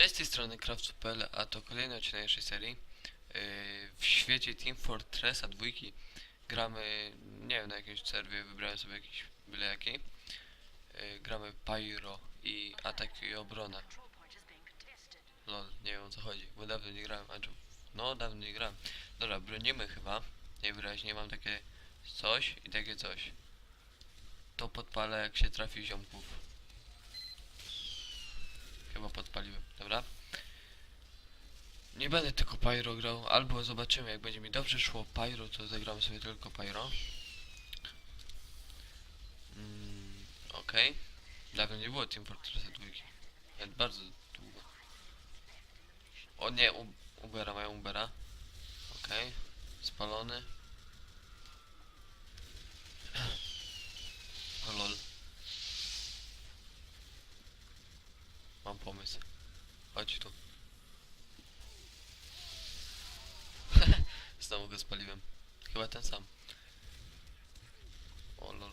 Cześć z tej strony Craft.pl, a to kolejny odcinek naszej serii. Yy, W świecie Team Fortressa dwójki gramy, nie wiem na jakimś serwie, wybrałem sobie jakiś byle jaki. Yy, Gramy Pyro i Atak i Obrona. Lol, nie wiem o co chodzi, bo dawno nie grałem, no dawno nie grałem. Dobra, bronimy chyba, najwyraźniej mam takie coś i takie coś. To podpalę jak się trafi ziomków. Chyba podpaliłem, dobra? Nie będę tylko Pyro grał, albo zobaczymy jak będzie mi dobrze szło Pyro, to zagramy sobie tylko Pyro. Mm, Okej. Dawno nie było Team Fortressa 2. Nawet bardzo długo. O nie, Ubera, mają Ubera. Okej. Spalony. O lol. Mam pomysł. Chodź tu. Spaliłem. Chyba ten sam. O lol.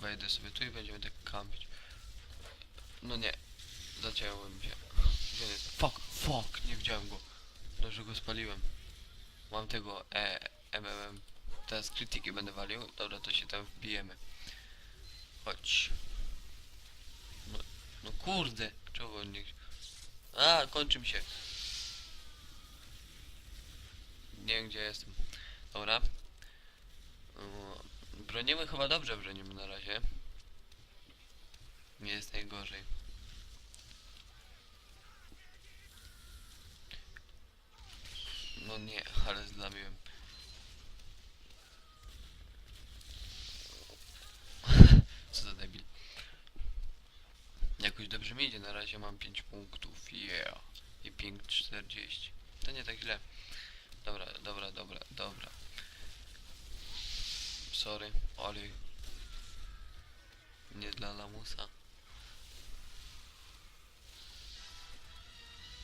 Wejdę sobie tu i będziemy tak kampić. No nie. Zaciąłem się. On? Fuck, fuck, nie widziałem go. Dobrze go spaliłem. Mam tego e, MMM. Teraz krytyki będę walił. Dobra, to się tam wbijemy. Chodź. No, no kurde, czego nie... A, kończy mi się. Nie wiem gdzie jestem. Dobra. O, Bronimy chyba dobrze bronimy na razie. Nie jest najgorzej. No nie, ale zlamiłem. Co za debil. Jakoś dobrze mi idzie, na razie mam 5 punktów, yeah. I ping 40. To nie tak źle. Dobra, dobra, dobra, dobra. Sorry, olej. Nie dla lamusa.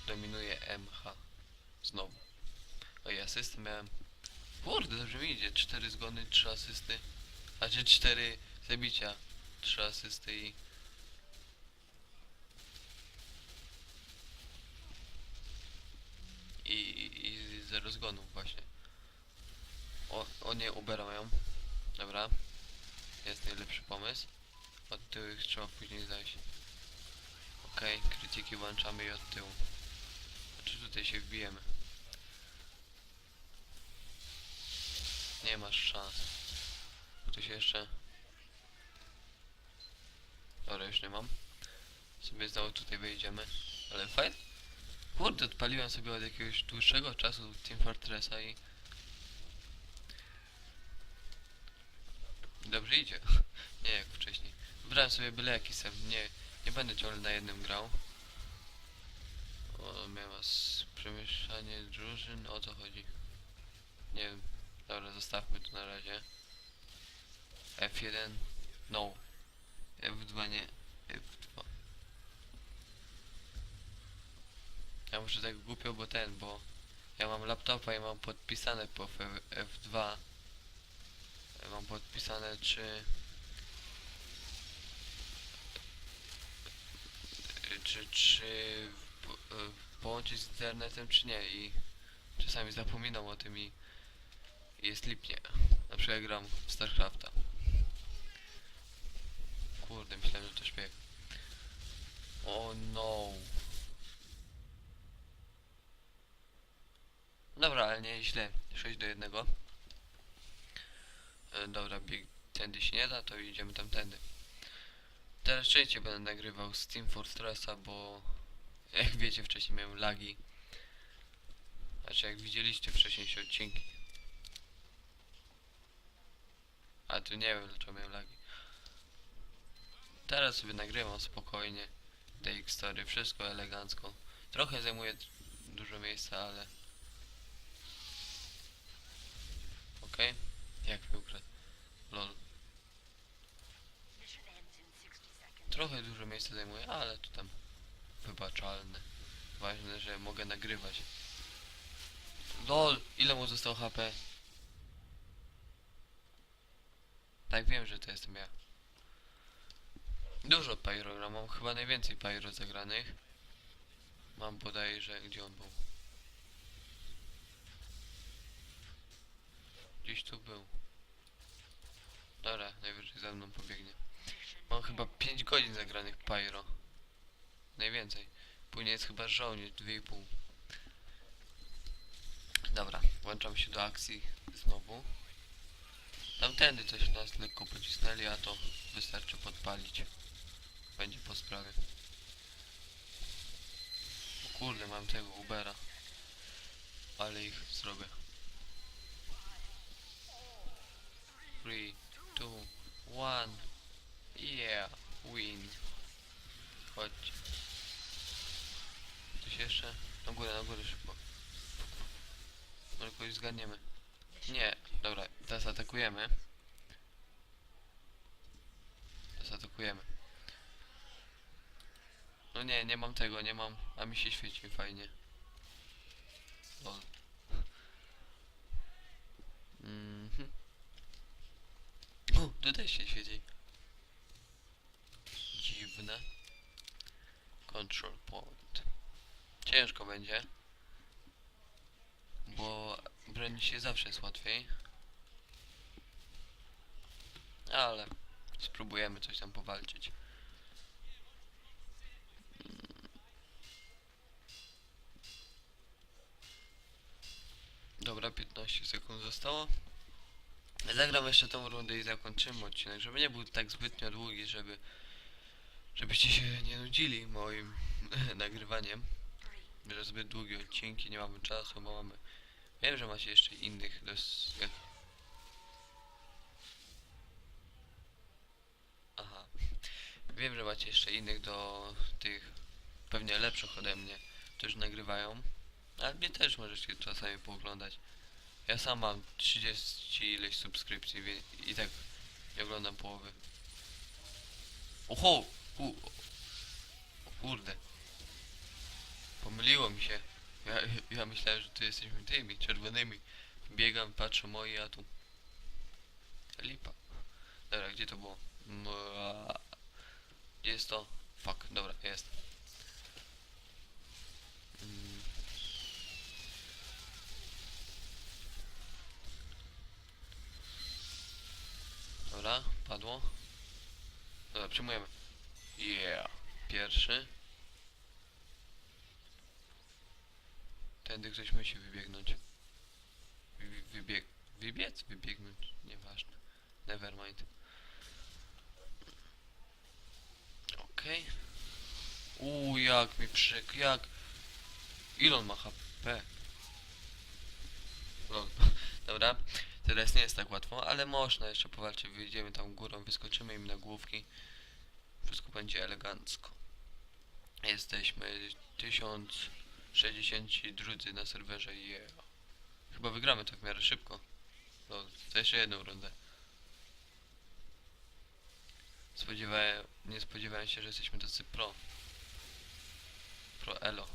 Dominuje MH. Znowu. O i asysty miałem. Kurde, dobrze mi idzie. 4 zgony, 3 asysty. A czy 4 zabicia, 3 asysty i... I, i 0 zgonów właśnie. O, o nie, Ubera mają. Dobra. Jest najlepszy pomysł. Od tyłu ich trzeba później zajść. Okej, krytyki włączamy i od tyłu. Znaczy tutaj się wbijemy. Nie masz szans. Tu się jeszcze... Dobra, już nie mam. Sobie znowu tutaj wejdziemy. Ale fajnie. Kurde, odpaliłem sobie od jakiegoś dłuższego czasu Team Fortressa i... Dobrze idzie. nie jak wcześniej. Wybrałem sobie byle jaki sem. Nie, nie będę ciągle na jednym grał. O, miałem was przemieszczanie drużyn. O co chodzi? Nie wiem. Dobra, zostawmy to na razie. F1. No. F2 nie. F2. Ja muszę tak głupio, bo ten, bo ja mam laptopa i mam podpisane po F- F2. Ja Mam podpisane czy czy czy e, połączyć z internetem czy nie i czasami zapominam o tym i jest lipnie. Na przykład gram w StarCrafta. Kurde, myślałem, że to śpieg. O no. Dobra, ale nie źle. 6 do 1. E, dobra, bieg tędy się nie da, to idziemy tamtędy. Teraz częściej będę nagrywał z Team Fortressa, bo jak wiecie wcześniej miałem lagi. Znaczy jak widzieliście wcześniejsze odcinki. A tu nie wiem dlaczego miałem lagi. Teraz sobie nagrywam spokojnie. DX Story, wszystko elegancko. Trochę zajmuje dużo miejsca, ale... Okej. Jak mi? Lol. Trochę dużo miejsca zajmuje, ale to tam wybaczalne. Ważne, że mogę nagrywać. LOL! Ile mu zostało HP? Tak wiem, że to jestem ja. Dużo pyro gram, mam chyba najwięcej pyro zagranych. Mam bodajże, gdzie on był. Gdzieś tu był. Dobra, najwyżej za mną pobiegnie. Mam chyba 5 godzin zagranych Pyro. Najwięcej. Później jest chyba żołnierz 2,5. Dobra, włączam się do akcji znowu. Tamtędy coś nas lekko pocisnęli, a to wystarczy podpalić. Będzie po sprawie. O kurde, mam tego Ubera. Ale ich zrobię. 3, 2, 1. Yeah, win. Chodź. Coś jeszcze? Na górę, na górę szybko. Może kogoś zgadniemy. Nie, dobra, teraz atakujemy. Teraz atakujemy. No nie, nie mam tego, nie mam. A mi się świeci fajnie. Lol. Mhm. O, tutaj się świeci. Dziwne. Control point. Ciężko będzie. Bo broni się zawsze jest łatwiej. Ale spróbujemy coś tam powalczyć. Dobra, 15 sekund zostało. Zagram jeszcze tą rundę i zakończymy odcinek, żeby nie był tak zbytnio długi, żeby żebyście się nie nudzili moim nagrywaniem. Że zbyt długie odcinki, nie mamy czasu, bo mamy... Wiem, że macie jeszcze innych. Jak... Aha. Wiem, że macie jeszcze innych do tych pewnie lepszych ode mnie, którzy nagrywają. Ale mnie też możecie czasami pooglądać. Ja sam mam 30 ileś subskrypcji wie- i tak nie oglądam połowy. Oho! U, o kurde. Pomyliło mi się. Ja, ja myślałem, że tu jesteśmy tymi czerwonymi. Biegam, patrzę moi, a tu... Lipa. Dobra, gdzie to było? Mła. Gdzie jest to? Fuck, dobra, jest. Mm. Dobra, padło. Dobra, przyjmujemy. Yeah. Pierwszy. Tędy ktoś musi wybiegnąć. Wy- Wybieg... Wybiec? Wybiegnąć? Nieważne. Nevermind. Okej. Uuu, jak mi przyk, jak... Ile on ma HP? Lol. Dobra, teraz nie jest tak łatwo, ale można jeszcze powalczyć. Wyjdziemy tam górą, wyskoczymy im na główki. Wszystko będzie elegancko. Jesteśmy 1062 na serwerze yeah. Chyba wygramy to w miarę szybko. No, to jeszcze jedną rundę. Spodziewałem, nie spodziewałem się, że jesteśmy tacy pro. Pro elo.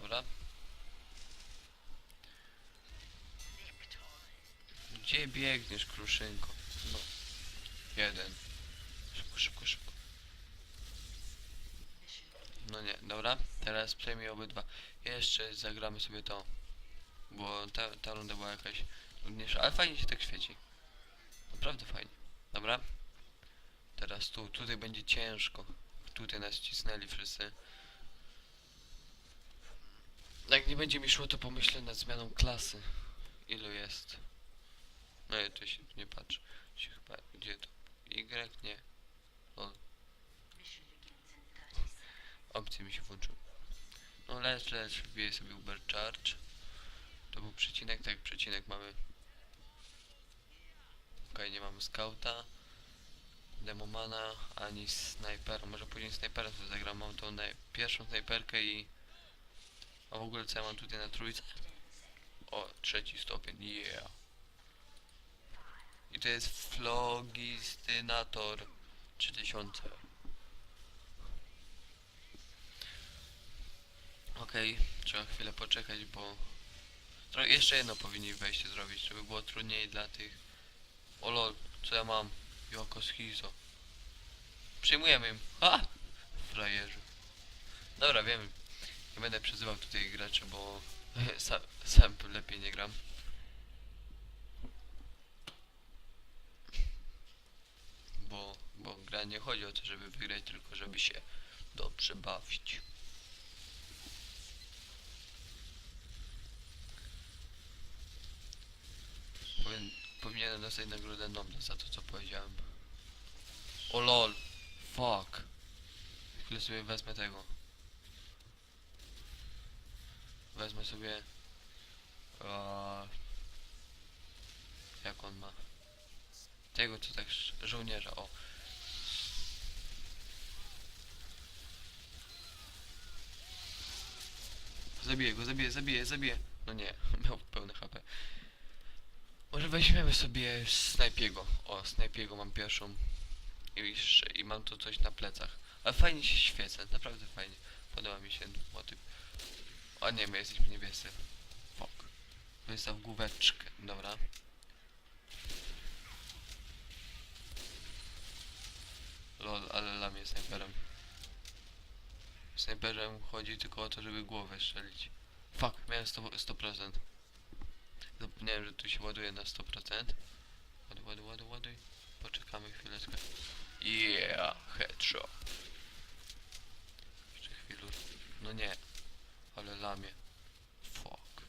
Dobra. Gdzie biegniesz, kruszynko? No. Jeden. Szybko, szybko, szybko. No nie, dobra. Teraz przejmij obydwa. Jeszcze zagramy sobie to. Bo ta, ta runda była jakaś trudniejsza, ale fajnie się tak świeci. Naprawdę fajnie. Dobra. Teraz tu, tutaj będzie ciężko. Tutaj nas cisnęli wszyscy. Jak nie będzie mi szło, to pomyślę nad zmianą klasy. Ilu jest? No to się nie patrzy. Się chyba, gdzie to? Y? Nie. O. Opcje mi się włączyły. No lecz, lecz, wbiję sobie Uber Charge. To był przecinek, tak, przecinek mamy. Okej, nie mamy skauta. Demomana, ani snajpera. Może później snajpera sobie zagram. Mam tą pierwszą snajperkę i... A w ogóle co ja mam tutaj na trójce? O, trzeci stopień, yeah. To jest Flogistynator 3000. Okej, trzeba chwilę poczekać, bo... Tro jeszcze jedno powinni wejście zrobić, żeby było trudniej dla tych... O lol, co ja mam? Joko schizo. Przyjmujemy im. Ha! frajerzy. Dobra, wiem. Nie będę przyzywał tutaj graczy, bo sam, sam lepiej nie gram. Bo, bo gra nie chodzi o to, żeby wygrać, tylko żeby się dobrze bawić. Powin, powinienem dostać nagrodę Nomda za to, co powiedziałem. O lol. Fuck. Chwilę sobie wezmę tego. Wezmę sobie... eee, Tego, co tak żołnierza, o. Zabiję go, zabiję, zabiję, zabiję. No nie, miał pełne HP. Może weźmiemy sobie snajpiego. O, snajpiego mam pierwszą. I, jeszcze- I mam tu coś na plecach. Ale fajnie się świecę, naprawdę fajnie. Podoba mi się motyw. O nie, my jesteśmy niebiescy. Fuck. Wystaw główeczkę, dobra. Lol, ale lamię snajperem. Snajperem chodzi tylko o to, żeby głowę strzelić. Fuck, miałem 100%. 100%. Zapomniałem, że tu się ładuje na 100%. Ładuj, ładuj, ładuj, ładuj. Poczekamy chwileczkę. Yeah, headshot. Jeszcze chwilę. No nie. Ale lamie. Fuck.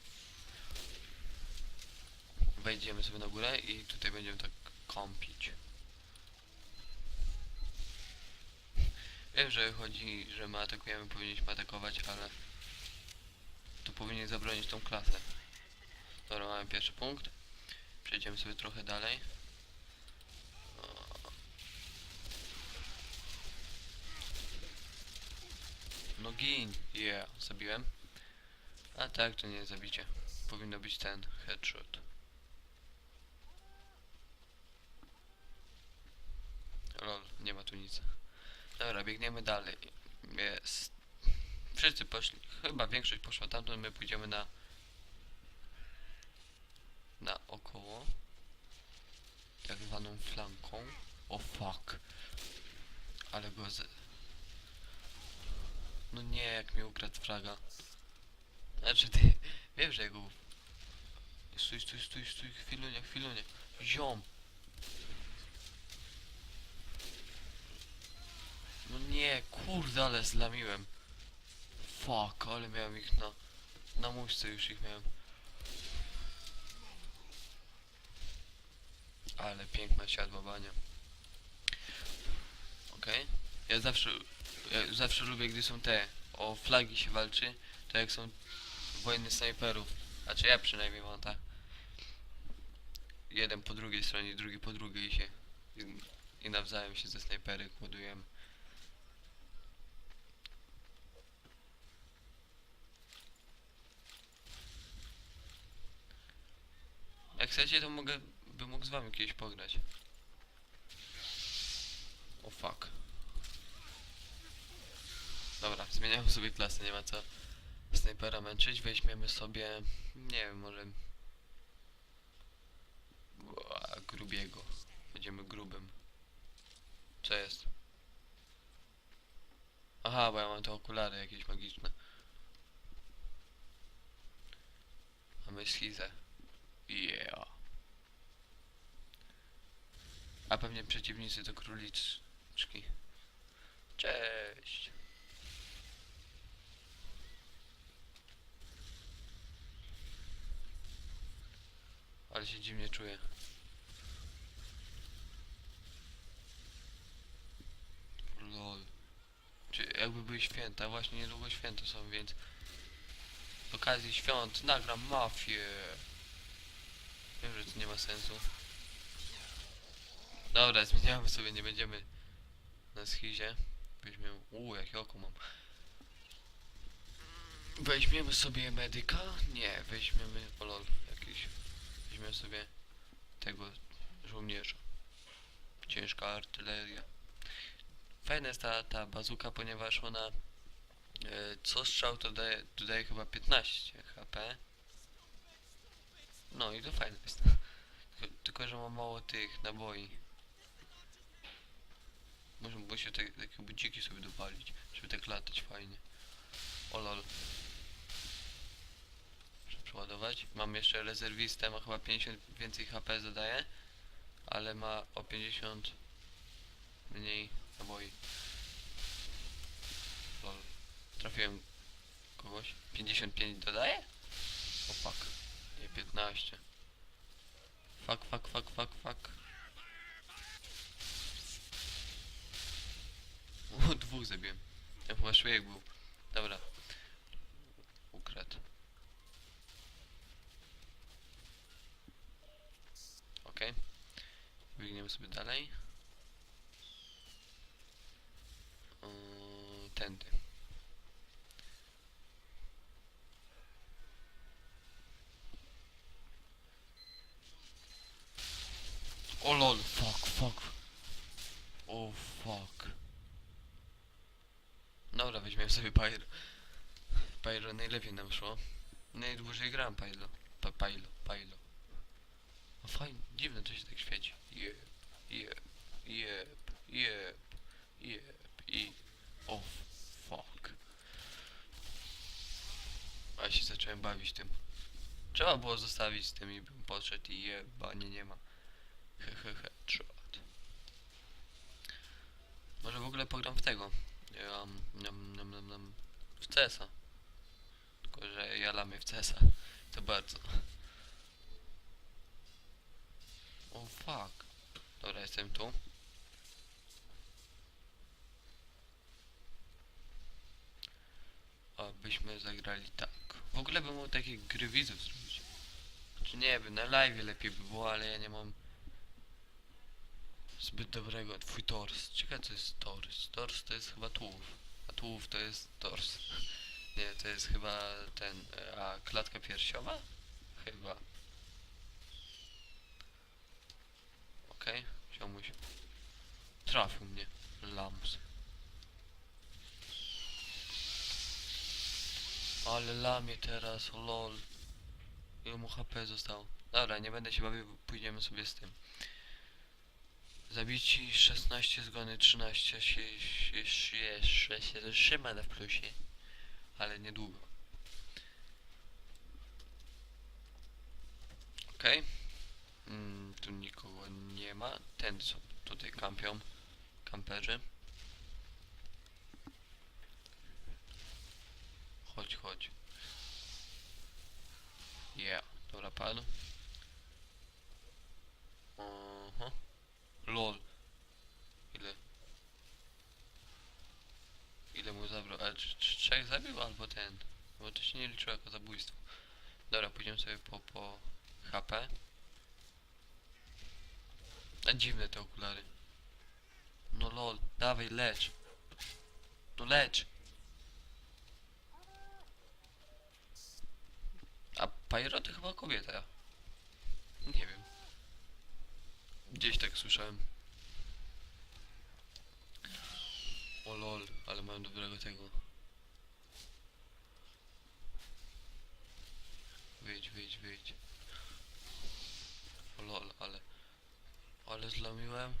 Wejdziemy sobie na górę i tutaj będziemy tak kąpić. Wiem, że chodzi, że my atakujemy, powinniśmy atakować, ale tu powinien zabronić tą klasę. Dobra, mamy pierwszy punkt. Przejdziemy sobie trochę dalej. O. No gin, yeah, zabiłem. A tak, to nie zabicie. Powinno być ten headshot. Lol, nie ma tu nic. Dobra, biegniemy dalej. Jest. Wszyscy poszli. Chyba większość poszła. Tamtąd, my pójdziemy na na około. Tak zwaną flanką. O fuck. Ale go z... no nie jak mi ukradł fraga. Znaczy ty wiem że go stój stój stój stój. Chwilunia chwilunia ziom no nie kurde ale zlamiłem fuck ale miałem ich na na muszce już ich miałem Ale piękna siadła bania. Okej. Ja zawsze, ja zawsze lubię, gdy są te, o flagi się walczy, to jak są wojny snajperów. Znaczy ja przynajmniej mam tak. Jeden po drugiej stronie, drugi po drugiej się. I, i nawzajem się ze snajpery kładujemy. Jak chcecie, to mogę, bym mógł z wami kiedyś pograć. O fuck. Dobra, zmieniamy sobie klasę, nie ma co snajpera męczyć. Weźmiemy sobie, nie wiem, może... Ua, grubiego. Będziemy grubym. Co jest? Aha, bo ja mam te okulary jakieś magiczne. Mamy schizę. Yeah. A pewnie przeciwnicy to króliczki. Cześć. Ale się dziwnie czuję. Lol. Czy jakby były święta, właśnie niedługo święta są, więc z okazji świąt nagram mafię. Wiem, że to nie ma sensu. Dobra, zmieniamy sobie, nie będziemy na schizie. Weźmiemy... Uuu, jakie oko mam. Weźmiemy sobie medyka? Nie, weźmiemy... O lol, jakiś... Weźmiemy sobie tego żołnierza. Ciężka artyleria. Fajna jest ta, ta bazuka, ponieważ ona... E, co strzał to daje, to daje chyba 15 HP. No i to fajne jest. Tylko, tylko że mam mało tych naboi. Może by się te, takie budziki sobie dopalić, żeby tak latać fajnie. O lol. Muszę przeładować. Mam jeszcze rezerwistę, ma chyba 50 więcej HP zadaje, ale ma o 50 mniej naboi. Lol. Trafiłem kogoś. 55 dodaje? O fuck. Nie, 15. Fuck, fuck, fuck, fuck, fuck. O, dwóch zabiłem. Ja chyba szwejek był. Dobra. Ukradł. Okej. Biegniemy sobie dalej. Yy, tędy. O lol, fuck, fuck. O fuck. Dobra, weźmiemy sobie Pyro. Pyro najlepiej nam szło. Najdłużej gram Pylo. Pa, Pylo, Pylo. No fajnie, dziwne to się tak świeci. Jep, jep, jep, jep, jep i... O fuck. A się zacząłem bawić tym. Trzeba było zostawić z tym i bym podszedł i jebanie nie ma. Hehehe, shot. Może w ogóle pogram w tego. Ja, nam, nam, nam, nam, w CESa. Tylko, że ja lamię w CESa. To bardzo. O fuck. Dobra, jestem tu. Abyśmy zagrali tak. W ogóle bym mógł takie gry widzów zrobić. Czy nie wiem, na live lepiej by było, ale ja nie mam zbyt dobrego. Twój tors. Ciekawe co jest tors. Tors to jest chyba tułów. A tułów to jest tors. Nie, to jest chyba ten. e, A klatka piersiowa? Chyba. Okej, okay, ziomuś. Trafił mnie. Lams. Ale lamie teraz, lol. Ile mu HP zostało? Dobra, nie będę się bawił, pójdziemy sobie z tym. Zabici 16 zgony 13 się jeszcze się trzyma na plusie. Ale niedługo. Okej. Mm, tu nikogo nie ma. Ten co tutaj kampią. Kamperzy. Chodź, chodź. Yeah. Dobra, padł. Aha. LOL. Ile? Ile mu zabrał? Ale czy, czy trzech zabił albo ten? Bo to się nie liczyło jako zabójstwo. Dobra, pójdziemy sobie po, po HP. A dziwne te okulary. No lol, dawaj lecz. No lecz. A Pyro to chyba kobieta. Nie wiem. Gdzieś tak słyszałem. O lol, ale mam dobrego tego. Wyjdź, wyjdź, wyjdź. O lol, ale... Ale zlamiłem.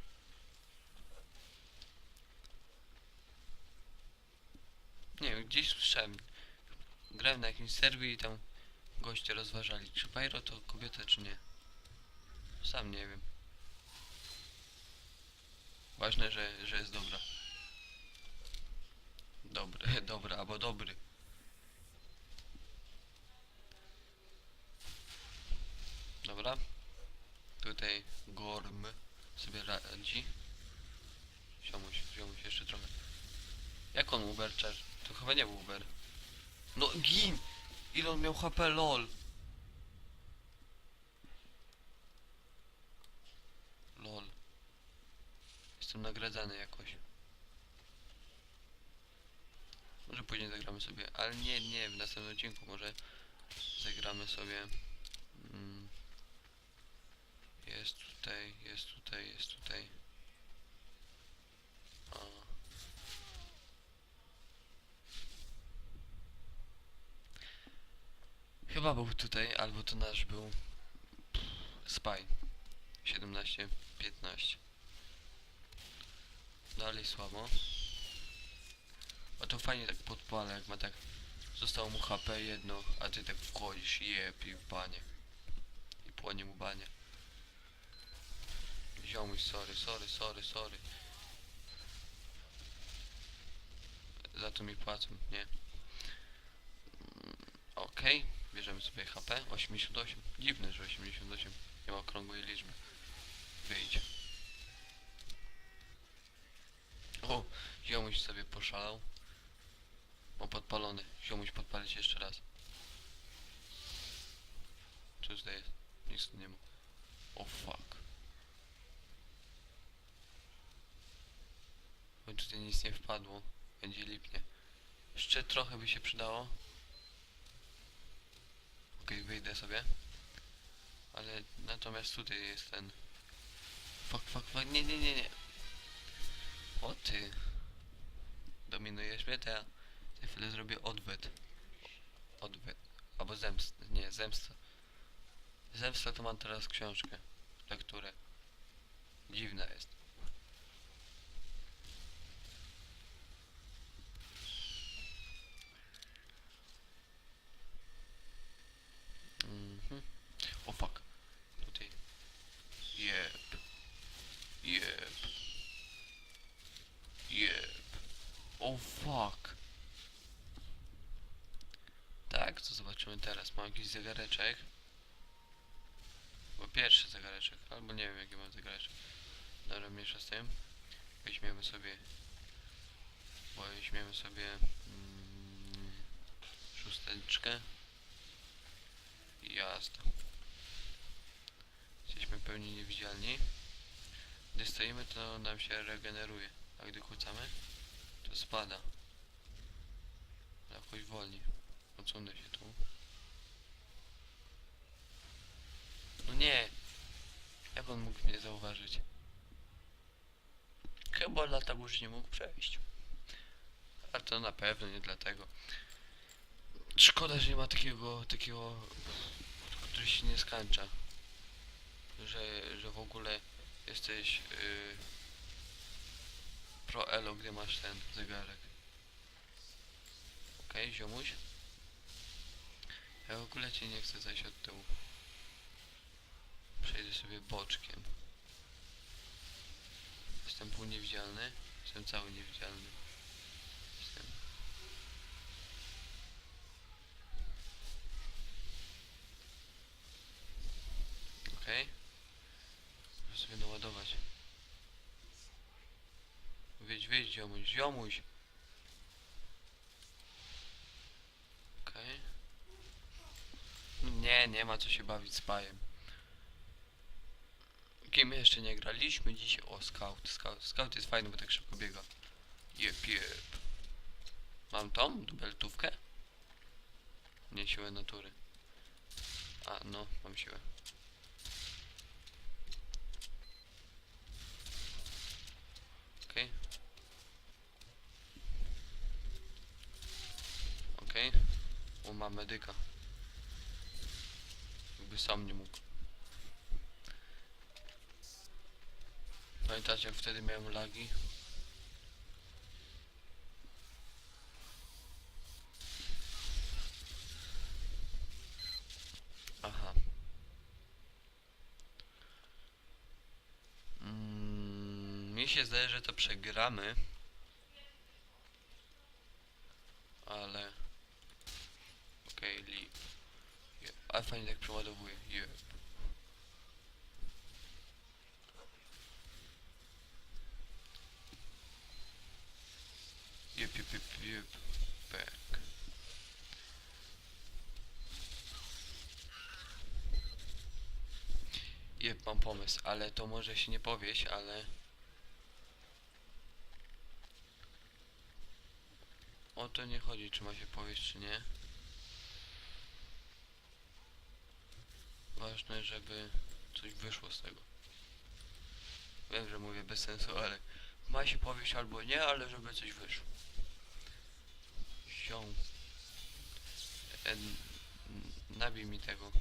Nie wiem, gdzieś słyszałem. Grałem na jakimś serwie i tam goście rozważali, czy Pyro to kobieta, czy nie. Sam nie wiem. Ważne, że, że jest dobra. Dobry, dobra, albo dobry. Dobra. Tutaj Gorm sobie radzi. Ziomuś, ziomuś jeszcze trochę. Jak on Uber czar? To chyba nie był Uber. No gin! Ile on miał HP? Lol. Jestem nagradzany jakoś. Może później zagramy sobie, ale nie, nie, w następnym odcinku może zagramy sobie. Mm, jest tutaj, jest tutaj, jest tutaj. A. Chyba był tutaj, albo to nasz był Spy 17, 15 Dalej słabo Od to fajnie tak podpala, jak ma tak... Zostało mu HP jedno, a ty tak wchodzisz, jeb i w banie. I płonie mu banie. Ziomuś, sorry, sorry, sorry, sorry. Za to mi płacą, nie? Mm, Okej, bierzemy sobie HP, 88. Dziwne, że 88. Nie ma okrągłej liczby. Wyjdź. O, ziomuś sobie poszalał. O, podpalony. Ziomuś podpalić jeszcze raz. Co tutaj jest? Nic tu nie ma. O fuck. Bo tutaj nic nie wpadło. Będzie lipnie. Jeszcze trochę by się przydało. Okej, wyjdę sobie. Ale natomiast tutaj jest ten... Fuck, fuck, fuck, nie, nie, nie, nie. O ty. Dominujesz mnie, to ja za chwilę zrobię odwet. Odwet. Albo zemst. Nie, zemsta. Zemsta to mam teraz książkę. Lekturę. Dziwna jest. Mhm. O fuck. Tutaj. Jep. Jep. Jep. O fuck. Tak, to zobaczymy teraz. Mam jakiś zegareczek. Bo pierwszy zegareczek, albo nie wiem jaki mam zegareczek. Dobra, mniejsza z tym. Weźmiemy sobie. Weźmiemy sobie mm, szósteczkę. Jazda. Jesteśmy pełni niewidzialni. Gdy stoimy, to nam się regeneruje. A gdy kłócamy, to spada. Jakoś wolniej. Odsunę się tu. No nie! Jak on mógł mnie zauważyć? Chyba dlatego już nie mógł przejść. A to na pewno nie dlatego. Szkoda, że nie ma takiego, takiego, który się nie skończa. Że, że w ogóle jesteś yy, pro elo, gdy masz ten zegarek. Okej, okay, ziomuś. Ja w ogóle cię nie chcę zajść od tyłu. Przejdę sobie boczkiem. Jestem pół niewidzialny. Jestem cały niewidzialny. Jestem. Okej. Muszę sobie naładować. Wyjdź, wyjdź, ziomuś, ziomuś! Okej. No Nie, nie ma co się bawić z pajem. Kim jeszcze nie graliśmy dzisiaj? O, scout. Scout, scout jest fajny, bo tak szybko biega. Jep, jep. Mam tą dubeltówkę? Nie, siłę natury. A, no, mam siłę. Okej. Okej. O, ma medyka. Jakby sam nie mógł. Pamiętacie jak wtedy miałem lagi? Aha. Mm, mi się zdaje, że to przegramy. Ale... Okej, okay, lip. Yep. Ale fajnie tak przeładowuje. Yep. Jep, jep, jep, jep. Back. Jep, mam pomysł, ale to może się nie powieść, ale... O to nie chodzi, czy ma się powieść, czy nie. Ważne, żeby coś wyszło z tego. Wiem, że mówię bez sensu, ale ma się powieść albo nie, ale żeby coś wyszło. Ziom. E, nabij mi tego.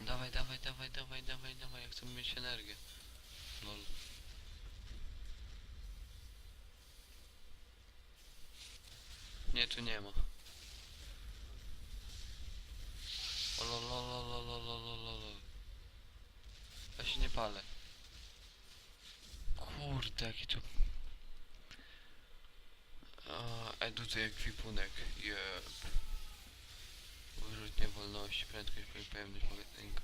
Dawaj, dawaj, dawaj, dawaj, dawaj, dawaj, jak chcemy mieć energię. Lol. Nie, tu nie ma. Olololololololol. Ja się nie palę. Kurde, jaki tu... Edu, to ekwipunek, jeb. Wyrzutnie wolności, prędkość, pojemność magazynka.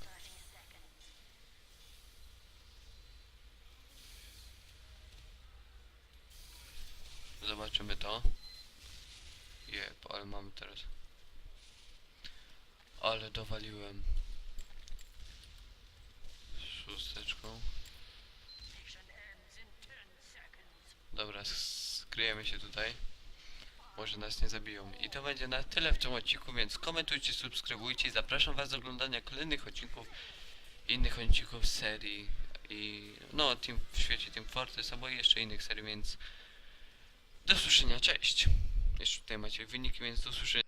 Zobaczymy to. Jeb, ale mamy teraz. Ale dowaliłem. Szósteczką. Dobra, skryjemy się tutaj. Może nas nie zabiją. I to będzie na tyle w tym odcinku, więc komentujcie, subskrybujcie i zapraszam was do oglądania kolejnych odcinków innych odcinków serii i no team, w świecie Team Fortress albo jeszcze innych serii, więc do usłyszenia, cześć! Jeszcze tutaj macie wyniki, więc do usłyszenia.